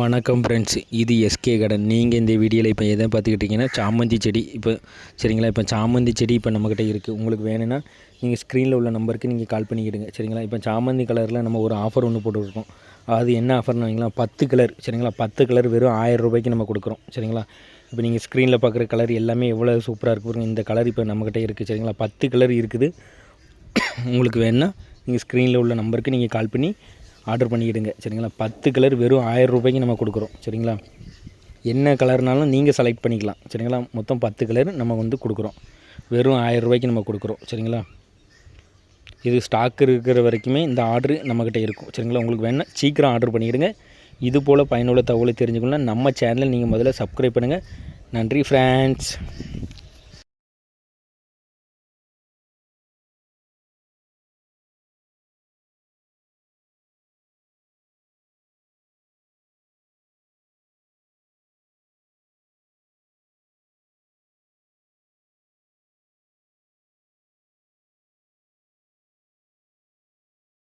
வணக்கம் ஃப்ரெண்ட்ஸ் இது எஸ்கே கடன் நீங்கள் இந்த வீடியோவில் இப்போ எதை பார்த்துக்கிட்டிங்கன்னா சாமந்தி செடி. இப்போ சரிங்களா? இப்போ சாமந்தி செடி இப்போ நம்மக்கிட்ட இருக்குது உங்களுக்கு வேணும்னா நீங்கள் ஸ்க்ரீனில் உள்ள நம்பருக்கு நீங்கள் கால் பண்ணிக்கிடுங்க. சரிங்களா? இப்போ சாமந்தி கலரில் நம்ம ஒரு ஆஃபர் ஒன்று போட்டுருக்கோம். அது என்ன ஆஃபர்னு வைங்களா பத்து கலர் சரிங்களா? பத்து கலர் வெறும் ஆயிரம் ரூபாய்க்கு நம்ம கொடுக்குறோம். சரிங்களா? இப்போ நீங்கள் ஸ்க்ரீனில் பார்க்குற கலர் எல்லாமே எவ்வளோ சூப்பராக இருக்கு இந்த கலர் இப்போ நம்மக்கிட்ட இருக்குது சரிங்களா? பத்து கலர் இருக்குது. உங்களுக்கு வேணுன்னா நீங்கள் ஸ்க்ரீனில் உள்ள நம்பருக்கு நீங்கள் கால் பண்ணி ஆர்டர் பண்ணிக்கிடுங்க. சரிங்களா? பத்து கலர் வெறும் ஆயிரம் ரூபாய்க்கு நம்ம கொடுக்குறோம். சரிங்களா? என்ன கலர்னாலும் நீங்கள் செலக்ட் பண்ணிக்கலாம். சரிங்களா? மொத்தம் பத்து கலர் நம்ம வந்து கொடுக்குறோம். வெறும் ஆயிரம் ரூபாய்க்கு நம்ம கொடுக்குறோம். சரிங்களா? இது ஸ்டாக் இருக்கிற வரைக்குமே இந்த ஆர்டர் நம்மக்கிட்ட இருக்கும். சரிங்களா? உங்களுக்கு வேணால் சீக்கிரம் ஆர்டர் பண்ணிடுங்க இது போல் பயனுள்ள தகவலை தெரிஞ்சுக்கணும்னா நம்ம சேனலை நீங்கள் முதல்ல சப்ஸ்கிரைப் பண்ணுங்கள் நன்றி ஃப்ரெண்ட்ஸ்